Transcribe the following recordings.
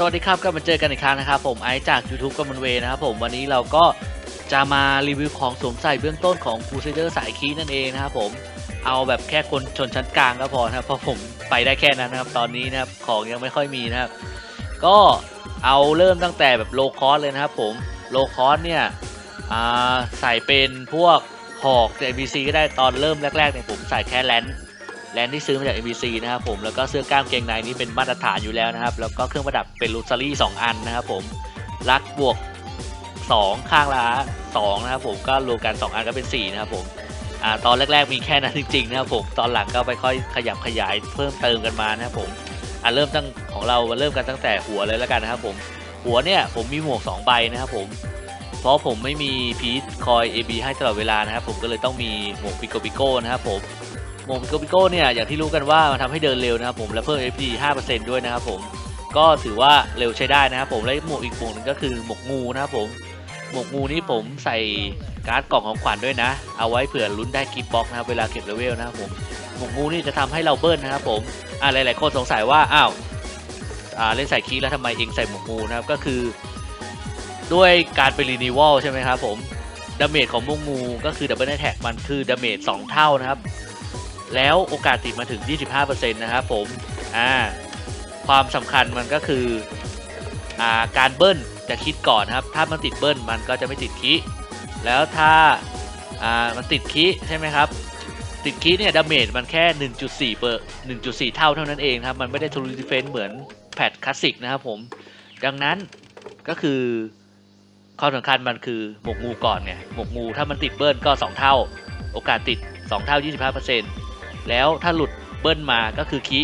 สวัสดีครับก็มาเจอกันอีกครั้งนะครับผมไอซ์จาก YouTube กัมมันเวนะครับผมวันนี้เราก็จะมารีวิวของสวมใส่เบื้องต้นของ Crusader สายคีนั่นเองนะครับผมเอาแบบแค่คนชนชั้นกลางก็พอนะครับเพราะผมไปได้แค่นั้นนะครับตอนนี้นะครับของยังไม่ค่อยมีนะครับ ก็เอาเริ่มตั้งแต่แบบโลคอสเลยนะครับผมโลคอสเนี่ยใส่เป็นพวกหอกจาก NPC ก็ได้ตอนเริ่มแรกๆเนี่ยผมใส่แค่แลนด์ แลนด์ที่ซื้อมาจาก NPC นะครับผมแล้วก็เสื้อกล้ามเกงในนี้เป็นมาตรฐานอยู่แล้วนะครับ แล้วก็เครื่องประดับเป็นลูซารี่สองอันนะครับผมลักบวก 2 ข้างละ2นะครับผมก็รวมกัน 2 อันก็เป็น 4 นะครับผมอ่าตอนแรก ๆ มีแค่นั้นจริงๆนะครับผมตอนหลังก็ไปค่อยขยับขยายเพิ่มเติมกันมานะครับผมอ่าเริ่มตั้งของเราเริ่มกันตั้งแต่หัวเลยแล้วกันนะครับผมหัวเนี่ยผมมีหมวก 2 ใบนะครับผมเพราะผมไม่มีพีทคอย AB ให้ตลอดเวลานะครับผมก็เลยต้องมีหมวกปิโกปิโก้นะครับผม หมวกปิโกปิโก้เนี่ยอย่างที่รู้กันว่ามันทำให้เดินเร็วนะครับผมและเพิ่ม FP 5%ด้วยนะครับผมก็ถือว่าเร็วใช้ได้นะครับผมและหมวกอีกหมวกหนึ่งก็คือหมวกงูนะครับผมหมวกงูนี่ผมใส่การ์ดกล่องของขวัญด้วยนะ เอาไว้เผื่อลุ้นได้กิฟต์บ็อกนะครับเวลาเก็บเลเวลนะครับผมหมวกงูนี่จะทำให้เราเบิ้ลนนะครับผมอ่าหลายๆคนสงสัยว่าอ้าวอ่าเล่นใส่คีแล้วทำไมเองใส่หมวกงูนะครับก็คือ ด้วยการไปรีนิวอลใช่ไหมครับผมดาเมจของมุงงูก็คือดับเบิลแท็กมันคือดาเมจ2เท่านะครับ แล้วโอกาสติดมาถึง 25%นะครับผมอ่าความสำคัญมันก็คืออ่าการเบิ้ลจะคิดก่อนนะครับ ถ้ามันติดเบิ้ลมันก็จะไม่ติดคิแล้วถ้าอ่ามันติดคิใช่ไหมครับ ติดคิเนี่ยดาเมจมันแค่ 1.4เปอร์1.4 เท่าเท่านั้นเองครับ มันไม่ได้ทูรูดิเฟนเหมือนแพทคลาสสิกนะครับผม ดังนั้นก็คือความสำคัญมันคือหมวกงูก่อนไงหมวกงูถ้ามันติดเบิ้ลก็ 2 เท่า โอกาสติด 2 เท่า 25% แล้วถ้าหลุดเบิ้ลมาก็คือคี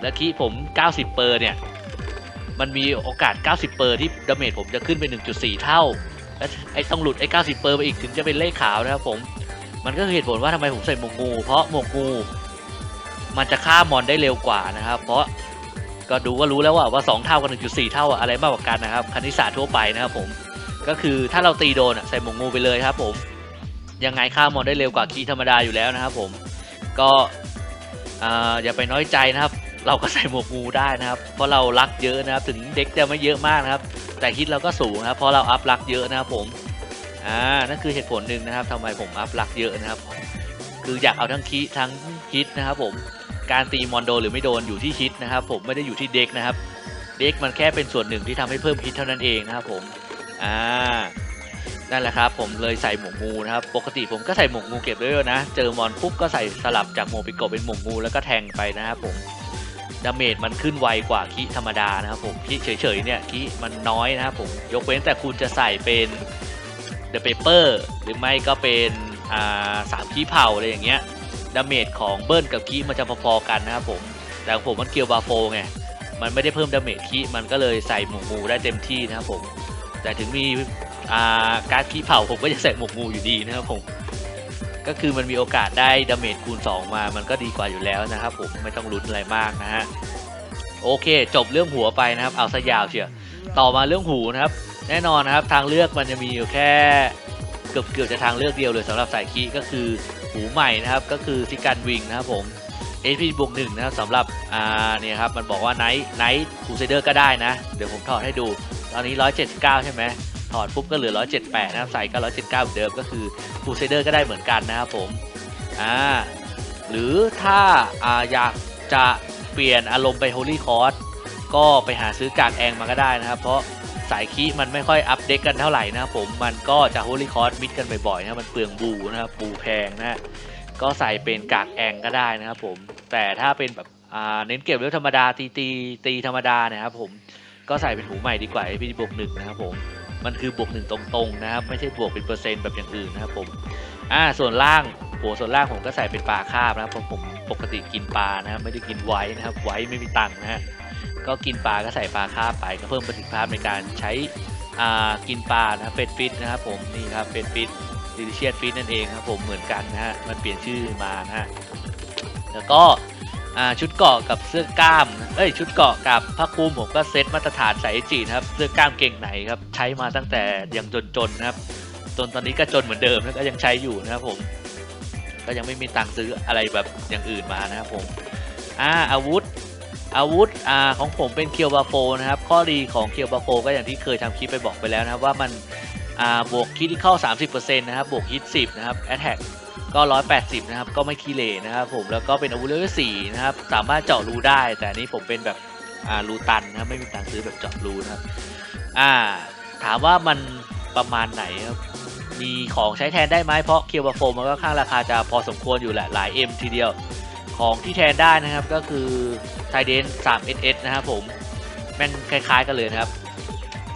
และคีผม 90 เปอร์เนี่ย มันมีโอกาส 90 เปอร์ที่ดาเมจผมจะขึ้นไป1.4 เท่า และไอ้ต้องหลุดไอ้ 90 เปอร์ไปอีกถึงจะเป็นเลขขาวนะครับผม มันก็คือเหตุผลว่าทำไมผมใส่หมวกงู เพราะหมวกงู มันจะฆ่ามอนได้เร็วกว่านะครับ เพราะก็ดูก็รู้แล้วว่าว่า 2 เท่ากับ 1.4 เท่าอะไรมากกว่ากันนะครับ คณิตศาสตร์ทั่วไปนะครับผม ก็คือถ้าเราตีโดนใส่หมวกงูไปเลยครับผม ยังไงฆ่ามอนได้เร็วกว่าคีธรรมดาอยู่แล้วนะครับผม ก็ออย่าไปน้อยใจนะครับ เราก็ใส่หมวกงูได้นะครับ เพราะเรารักเยอะนะครับ ถึงเด็กจะไม่เยอะมากนะครับ แต่คิดเราก็สูงนะครับเพราะเราอัพรักเยอะนะครับผมอ่านั่นคือเหตุผลหนึ่งนะครับทำไมผมอัพรักเยอะนะครับ คืออยากเอาทั้งคีทั้งฮิตนะครับ ผมการตีมอนโดหรือไม่โดนอยู่ที่ฮิตนะครับ ผมไม่ได้อยู่ที่เด็กนะครับ เด็กมันแค่เป็นส่วนหนึ่งที่ทำให้เพิ่มฮิตเท่านั้นเองนะครับผมอ่า นั่นแหละครับผมเลยใส่หมวกงูนะครับ ปกติผมก็ใส่หมวกงูเก็บด้วยนะ เจอมอนปุ๊บก็ใส่สลับจากหมวกปิโกเป็นหมวกงูแล้วก็แทงไปนะครับผมดาเมจมันขึ้นไวกว่าคิธรรมดานะครับผมคิเฉยๆเนี่ยคิมันน้อยนะครับผมยกเว้นแต่คุณจะใส่เป็น The Paper หรือไม่ก็เป็นอ่าสามคีเผาอะไรอย่างเงี้ยดาเมจของเบิ้ลกับคีมันจะพอๆกันนะครับผมแต่ของผมมันเกียวบาโฟไงมันไม่ได้เพิ่มดาเมจคีมันก็เลยใส่หมวกงูได้เต็มที่นะครับผมแต่ถึงมี การดคีเผาผมก็จะใส่หมวกงูอยู่ดีนะครับผม ก็คือมันมีโอกาสได้ดาเมจคูณ 2 มา มันก็ดีกว่าอยู่แล้วนะครับผมไม่ต้องลุ้นอะไรมากนะฮะโอเค จบเรื่องหัวไปนะครับ เอาซะยาวเชียวต่อมาเรื่องหูนะครับ แน่นอนนะครับทางเลือกมันจะมีอยู่แค่เกือบเกือบจะทางเลือกเดียวเลยสำหรับสายคีก็คือหูใหม่นะครับ ก็คือซิการวิงนะครับผม HP บวกหนึ่งนะครับสำหรับอ่าเนี่ยครับมันบอกว่าไนท์ไนท์คูเซเดอร์ก็ได้นะ เดี๋ยวผมถอดให้ดู ตอนนี้ 179 ใช่ไหม ถอดปุ๊บก็เหลือ 178 นะครับ ใส่ก็ 179เดิมก็คือคูเซเดอร์ก็ได้เหมือนกันนะครับผม อ่า หรือถ้าอ่าอยากจะเปลี่ยนอารมณ์ไป Holy Cross ก็ไปหาซื้อกากแองมาก็ได้นะครับ เพราะสายคีมันไม่ค่อยอัปเดตกันเท่าไหร่นะครับผม มันก็จะ Holy Cross มิดกันบ่อยๆนะมันเปลืองบูนะครับบูแพงนะก็ใส่เป็นกากแองก็ได้นะครับผม แต่ถ้าเป็นแบบอ่าเน้นเก็บเรื่องธรรมดาตีตีตีธรรมดานะครับผมก็ใส่เป็นหูใหม่ดีกว่า HP บวกหนึ่งนะครับผม มันคือบวกหนึ่งตรงๆนะครับไม่ใช่บวกเป็นเปอร์เซ็นต์แบบอย่างอื่นนะครับผมอ่าส่วนล่างหัวส่วนล่างผมก็ใส่เป็นปลาคาบนะครับผมปกติกินปลานะครับไม่ได้กินไว้นะครับ ไว้ไม่มีตังค์นะฮะก็กินปลาก็ใส่ปลาคาบไปก็เพิ่มประสิทธิภาพในการใช้อ่ากินปลานะครับเฟดฟิตนะครับผมนี่ครับเฟดฟิตดิลิเชียสฟิตนั่นเองครับผมเหมือนกันนะฮะมันเปลี่ยนชื่อมานะฮะแล้วก็ ชุดเกราะกับเสื้อกล้าม เอ้ยชุดเกราะกับผ้าคลุมผมก็เซตมาตรฐานใส่จีนะครับ เสื้อกล้ามเก่งไหนครับ ใช้มาตั้งแต่ยังจนๆนะครับ จนตอนนี้ก็จนเหมือนเดิมแล้วก็ยังใช้อยู่นะครับผม ก็ยังไม่มีตังค์ซื้ออะไรแบบอย่างอื่นมานะครับผมอ่าอาวุธอาวุธอ่าของผมเป็นเคียวบาโฟนะครับ ข้อดีของเคียวบาโฟก็อย่างที่เคยทำคลิปไปบอกไปแล้วนะครับว่ามัน อ่าบวกคิดที่เข้า 30%นะครับบวกฮิต10นะครับแอตแทกก็ 180 นะครับ ก็ไม่ขี้เหร่นะครับผมแล้วก็เป็นอาวุธเลเวล4นะครับ สามารถเจาะรูได้ แต่นี้ผมเป็นแบบอ่ารูตันนะครับไม่มีตังค์ซื้อแบบเจาะรูนะครับอ่าถามว่ามันประมาณไหนครับมีของใช้แทนได้ไหมเพราะเคียวบาโฟมันก็ข้างราคาจะพอสมควรอยู่แหละหลาย M ทีเดียว ของที่แทนได้นะครับก็คือไทเดน 3SS นะครับผมแม่งคล้ายๆกันเลยนะครับ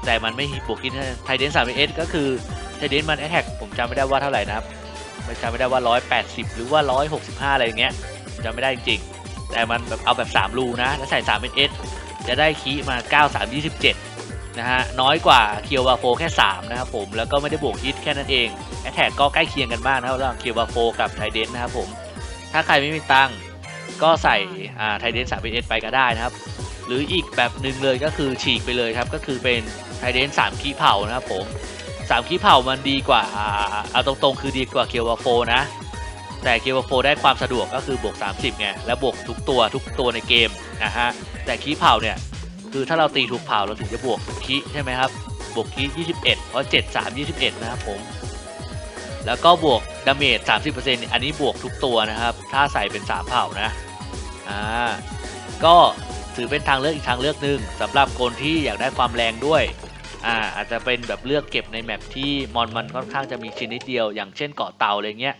แต่มันไม่บวกกินไทเดน 3SS ก็คือไทเดนมันแอ t แทกผมจำไม่ได้ว่าเท่าไหร่นะครับไม่จำไม่ได้ว่า 180 หรือว่า 165 อะไรอย่างเงี้ยจำไม่ได้จริงๆ แต่มันแบบเอาแบบ 3 รูนะ แล้วใส่ 3SS จะได้คีมา 9327 นะฮะ น้อยกว่าเคียวบาโฟแค่ 3 นะครับผม แล้วก็ไม่ได้บวกฮิตแค่นั้นเอง แอ t แทกก็ใกล้เคียงกันมากนะครับระหว่างเคียวบาโฟกับไทเดนนะครับผม ถ้าใครไม่มีตังค์ก็ใส่อ่าไทเดน3 1ไปก็ได้นะครับ หรืออีกแบบหนึ่งเลยก็คือฉีกไปเลยครับ ก็คือเป็น ไทเดน3คีย์เผานะครับผม3คีย์เผามันดีกว่าเอาตรงๆ คือดีกว่าเคียวบาโฟนะ แต่เคียวบาโฟได้ความสะดวกก็คือบวก 30ไงแล้วบวกทุกตัวทุกตัวในเกมนะฮะแต่คีย์เผาเนี่ยคือถ้าเราตีถูกเผาเราถึงจะบวกคีย์ใช่ไหมครับบวกคีย์21 เพราะ 7 3 21 นะครับผมแล้วก็บวกดาเมจ30%อันนี้บวกทุกตัวนะครับ ถ้าใส่เป็น 3 เผ่านะอ่าก็ถือเป็นทางเลือกอีกทางเลือกหนึ่งสำหรับคนที่อยากได้ความแรงด้วย อ่าอาจจะเป็นแบบเลือกเก็บในแมปที่มอนมันค่อนข้างจะมีชิ้นนิดเดียว อย่างเช่นเกาะเต่าอะไรเงี้ย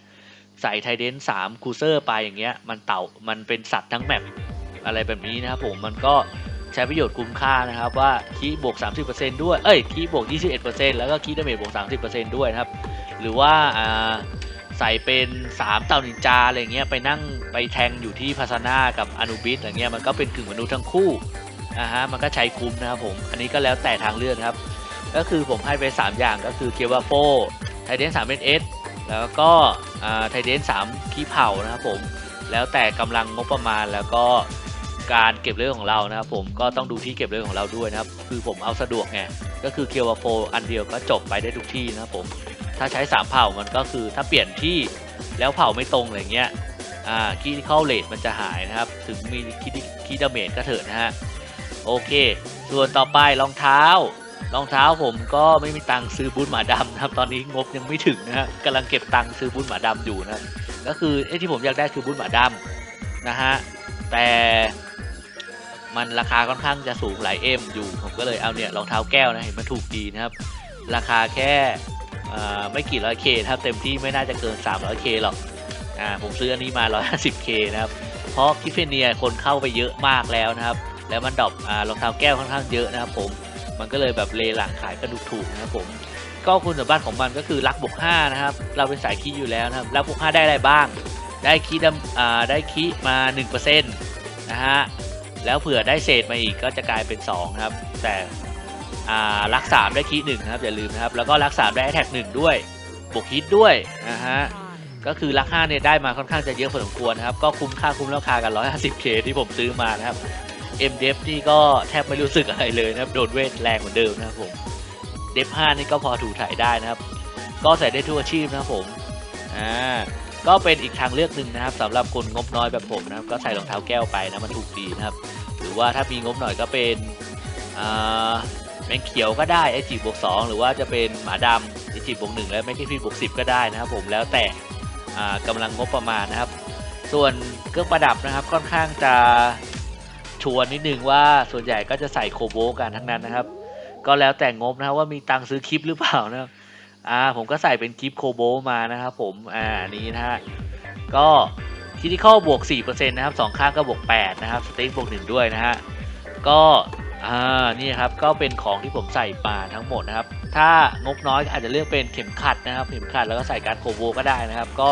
ใส่ไทเดน3คูเซอร์ไปอย่างเงี้ยมันเต่ามันเป็นสัตว์ทั้งแมปอะไรแบบนี้นะครับผมมันก็ใช้ประโยชน์คุ้มค่านะครับว่าคีย์บวก 30%ด้วย เอ้ยคีย์บวก 21%แล้วก็คีดาเมจบวก 30%ด้วยนะครับ หรือว่าอ่าใส่เป็น3เต่านินจาอะไรเงี้ยไปนั่งไปแทงอยู่ที่พาซาน่ากับอนุบิสอะไรเงี้ยมันก็เป็นกึ่งมนุษย์ทั้งคู่นะฮะมันก็ใช้คุ้มนะครับผม อันนี้ก็แล้วแต่ทางเลือกครับ ก็คือผมให้ไป 3 อย่างก็คือเคียวบาโฟไทเดน3 s เแล้วก็ไทเดน3ขี้เผานะครับผมแล้วแต่กำลังงบประมาณแล้วก็การเก็บเรื่องของเรานะครับผมก็ต้องดูที่เก็บเรื่องของเราด้วยนะครับ คือผมเอาสะดวกไงก็คือเคียวบาโฟอันเดียวก็จบไปได้ทุกที่นะครับผมถ้าใช้ 3 เผ่ามันก็คือถ้าเปลี่ยนที่แล้วเผ่าไม่ตรงอะไรเงี้ยอ่าคีย์เข้าเลทมันจะหายนะครับ ถึงมีคีย์ดาเมจก็เถอะนะฮะโอเค ส่วนต่อไปรองเท้า รองเท้าผมก็ไม่มีตังค์ซื้อบูทหมาดำนะครับ ตอนนี้งบยังไม่ถึงนะฮะกำลังเก็บตังค์ซื้อบูทหมาดำอยู่นะก็คือไอ้ที่ผมอยากได้คือบูทหมาดำนะฮะแต่มันราคาค่อนข้างจะสูงหลายเอ็มอยู่ ผมก็เลยเอาเนี่ยรองเท้าแก้วนะเห็นมันถูกดีนะครับ ราคาแค่ไม่กี่ร้อยเคถ้าเต็มที่ไม่น่าจะเกิน 300เคหรอกอ่าผมซื้ออันนี้มา 150k นะครับ เพราะกิฟเฟเนียคนเข้าไปเยอะมากแล้วนะครับ แล้วมันดรอปรองเท้าแก้วค่อนข้างเยอะนะครับผม มันก็เลยแบบเลหลังขายกระดูกถูกนะครับผมก็คุณสมบัติของมันก็คือรักบวก5นะครับเราเป็นสายคีอยู่แล้วนะครับรักบวก5ได้อะไรบ้าง ได้คีย์ดอ่าได้คีย์มา1%นะฮะแล้วเผื่อได้เศษมาอีกก็จะกลายเป็น2ครับแต่อ่ารักสามได้คีหนึ่งนะครับอย่าลืมนะครับแล้วก็รักสามได้แท็กหนึ่งด้วยบวกฮิตด้วยนะฮะก็คือรัก5เนี่ยได้มาค่อนข้างจะเยอะพอสมควรนะครับก็คุ้มค่าคุ้มราคากัน 150k ที่ผมซื้อมานะครับ m d e f นี่ก็แทบไม่รู้สึกอะไรเลยนะครับ โดนเวทแรงเหมือนเดิมนะครับผม d e f 5นี่ก็พอถูถ่ายได้นะครับ ก็ใส่ได้ทุกอาชีพนะครับผมอ่าก็เป็นอีกทางเลือกหนึ่งนะครับสำหรับคนงบน้อยแบบผมนะครับ ก็ใส่รองเท้าแก้วไปนะมันถูกดีนะครับ หรือว่าถ้ามีงบหน่อยก็เป็นอ่าแมงเขียวก็ได้ไอจีบวก2หรือว่าจะเป็นหมาดำไอจีบวก1แล้วแมงกี้ฟีบวก10ก็ได้นะครับ ผมแล้วแต่อ่ากำลังงบประมาณนะครับ ส่วนเครื่องประดับนะครับค่อนข้างจะ ชวนนิดนึงว่าส่วนใหญ่ก็จะใส่โคโบกันทั้งนั้นนะครับ ก็แล้วแต่งบนะครับว่ามีตังค์ซื้อคลิปหรือเปล่านะครับอ่าผมก็ใส่เป็นคลิปโคโบมานะครับผมอ่านี้นะฮะก็คิติคอลบวก4%นะครับสองข้างก็บวก8นะครับสเต็กบวก1ด้วยนะฮะก็อ่านี่ครับก็เป็นของที่ผมใส่มาทั้งหมดนะครับ ถ้างบน้อยอาจจะเลือกเป็นเข็มขัดนะครับ เข็มขัดแล้วก็ใส่การโคโบก็ได้นะครับ ก็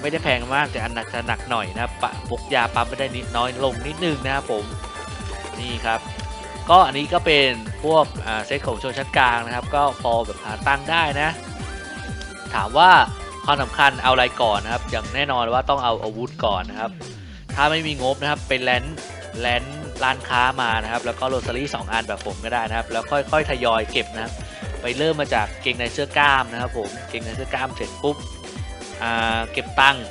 ไม่ได้แพงมากแต่อันหนักจะหนักหน่อยนะครับปะพกยาปั๊มไม่ได้นิดน้อยลงนิดนึงนะครับผมนี่ครับ ก็อันนี้ก็เป็นพวกเซตของชนชั้นกลางนะครับ ก็พอแบบหาตั้งได้นะ ถามว่าความสำคัญเอาอะไรก่อนนะครับ อย่างแน่นอนว่าต้องเอาอาวุธก่อนนะครับ ถ้าไม่มีงบนะครับเป็นแลนด์แลนด์ร้านค้ามานะครับ แล้วก็โรซารี่สองอันแบบผมก็ได้นะครับ แล้วค่อยๆทยอยเก็บนะครับ ไปเริ่มมาจากเกงในเสื้อกล้ามนะครับผมเกงในเสื้อกล้ามเสร็จปุ๊บ เก็บตังค์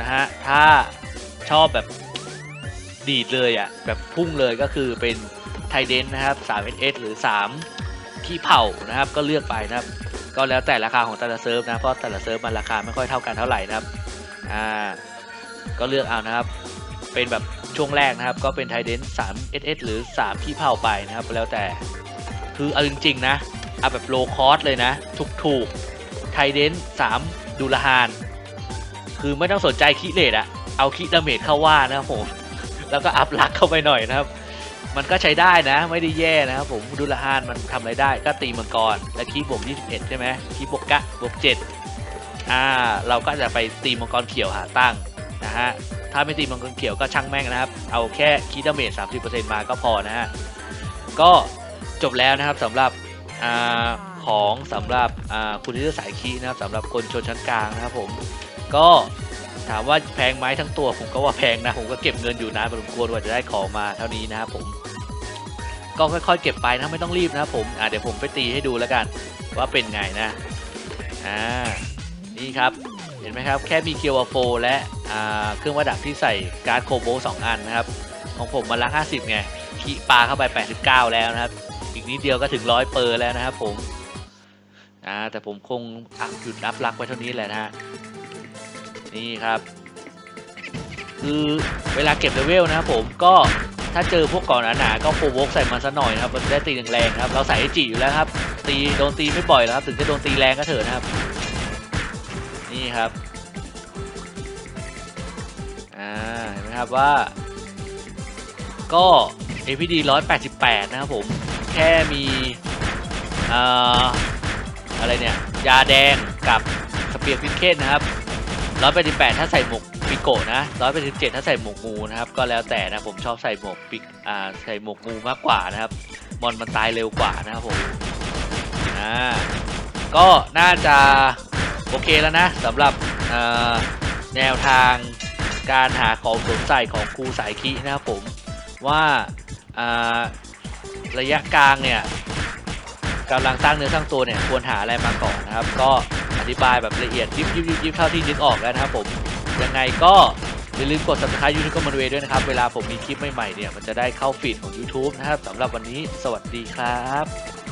นะฮะ ถ้าชอบแบบดีดเลยอะ่ะ แบบพุ่งเลยก็คือเป็นไทเดนนะครับ 3SS หรือ3ขี้เผานะครับ ก็เลือกไปนะครับ ก็แล้วแต่ราคาของแต่ละเซิร์ฟนะ เพราะแต่ละเซิร์ฟมันราคาไม่ค่อยเท่ากันเท่าไหร่นะครับ อ่า ก็เลือกเอานะครับ เป็นแบบช่วงแรกนะครับ ก็เป็นไทเดน 3SS หรือ3ขี้เผาไปนะครับ แล้วแต่ คือเอาจริงๆนะ เอาแบบโลคอสเลยนะ ถูกๆ ไทเดน3ดูลฮาน คือไม่ต้องสนใจคิเลตอะเอาคิดาเมจเข้าว่านะครับผมแล้วก็อัพลักเข้าไปหน่อยนะครับ มันก็ใช้ได้นะ ไม่ได้แย่นะครับผมดูละฮานมันทำอะไรได้ ก็ตีมังกรและคีบบวก21 ใช่ไหมคีบบวกกะบวก7อ่าเราก็จะไปตีมังกรเขียวหาตั้งนะฮะถ้าไม่ตีมังกรเขียวก็ช่างแม่งนะครับ เอาแค่คีดาเมจ30%มาก็พอนะฮะก็จบแล้วนะครับสำหรับอ่าของสำหรับอ่าคุณที่จะสายคีนะครับสำหรับคนชนชั้นกลางนะครับผม ก็ถามว่าแพงไหมทั้งตัวผมก็ว่าแพงนะ ผมก็เก็บเงินอยู่นานพอสมควรกว่าจะได้ของมาเท่านี้นะครับผม ก็ค่อยๆเก็บไปนะไม่ต้องรีบนะครับผมอ่าเดี๋ยวผมไปตีให้ดูแล้วกัน ว่าเป็นไงนะอ่านี่ครับเห็นไหมครับแค่มีเคียวโฟและอ่าเครื่องประดับที่ใส่การ์ดโคโบสองอันนะครับของผมมันละ50ไงขีปลาเข้าไป 89 แล้วนะครับ อีกนิดเดียวก็ถึงร้อยเปอร์แล้วนะครับผมอ่าแต่ผมคงอะหยุดนับรักไว้เท่านี้แหละนะฮะ นี่ครับ คือเวลาเก็บเลเวลนะครับผมก็ถ้าเจอพวกก่อนหนาๆก็โฟวกใส่มันซะหน่อยนะครับมันจะได้ตีแรงๆครับ เราใส่ไอจีอยู่แล้วครับ ตีโดนตีไม่บ่อยแล้วครับ ถึงจะโดนตีแรงก็เถอะนะครับ นี่ครับอ่าเห็นไหมครับว่า ก็ APD 188 นะครับผม แค่มีอ่าอะไรเนี่ย ยาแดงกับสเปียร์พิเคนนะครับ ร้อยแปดสิบแปดถ้าใส่หมวกปิโกะนะร้อยแปดสิบเจ็ดถ้าใส่หมวกงูนะครับ ก็แล้วแต่นะผมชอบใส่หมวกปิกอ่าใส่หมวกงูมากกว่านะครับ มอนมันตายเร็วกว่านะครับผมอ่าก็น่าจะโอเคแล้วนะสำหรับแนวทางการหาของสวมใส่ของครูสายคีนะครับผมว่าระยะกลางเนี่ยกำลังสร้างเนื้อสร้างตัวเนี่ยควรหาอะไรมาก่อนนะครับ ก็ ธิบายแบบละเอียดยิบยิบยิบยิบเท่าที่นึกออกแล้วนะครับผมยังไงก็อย่าลืมกด subscribe YouTube ก็มันเวด้วยนะครับ เวลาผมมีคลิปใหม่ๆเนี่ยมันจะได้เข้าฟีดของ YouTube นะครับสำหรับวันนี้สวัสดีครับ